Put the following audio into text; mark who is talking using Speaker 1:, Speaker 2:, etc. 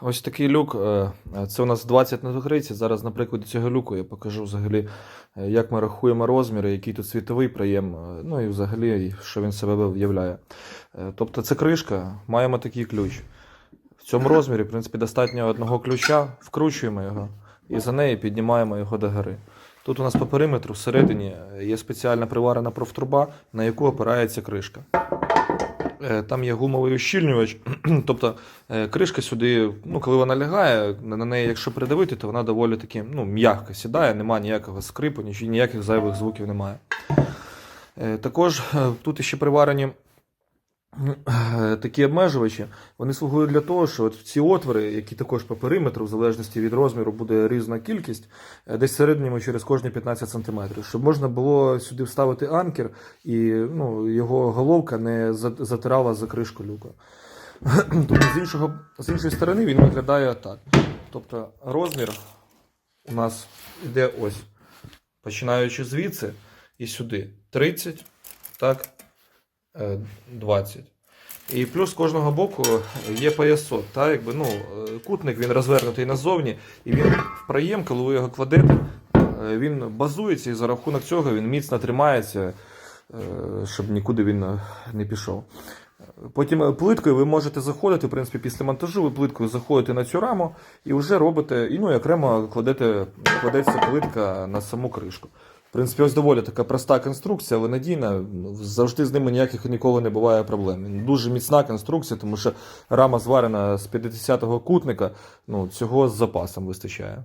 Speaker 1: Ось такий люк. е, Це у нас 20 на 30. Зараз на прикладі цього люку я покажу взагалі, е, як ми рахуємо розміри, який тут світовий проєм, е, ну і взагалі, що він себе виявляє. Е, Тобто це кришка, маємо такий ключ. В цьому розмірі, в принципі, достатньо одного ключа, вкручуємо його і за неї піднімаємо його до гори. Тут у нас по периметру всередині є спеціальна приварена профтруба, на яку опирається кришка. Е, Там є гумовий ущільнювач, тобто е, кришка сюди, ну, коли вона лягає, на неї, якщо придавити, то вона доволі таки ну, м'яко сідає, немає ніякого скрипу, ніяких зайвих звуків немає. Е, Також тут ще приварені такі обмежувачі, вони слугують для того, що от ці отвори, які також по периметру, в залежності від розміру, буде різна кількість, е, десь в середньому через кожні 15 см, щоб можна було сюди вставити анкер і ну, його головка не затирала за кришку люка. Тому з, іншого, з іншої сторони він виглядає так. Тобто розмір у нас йде ось, починаючи звідси і сюди 30, так, е, 20. І плюс з кожного боку є поясок. Та, якби, ну, е, кутник він розвернутий назовні, і він в проєм, коли ви його кладете, е, він базується і за рахунок цього він міцно тримається, е, щоб нікуди він не пішов. Потім плиткою ви можете заходити, в принципі, після монтажу ви плиткою заходите на цю раму і вже робите, і ну, окремо кладете, кладеться плитка на саму кришку. В принципі, ось доволі така проста конструкція, але надійна. Завжди з ними ніяких ніколи не буває проблем. Дуже міцна конструкція, тому що рама зварена з 50-го кутника, ну, цього з запасом вистачає.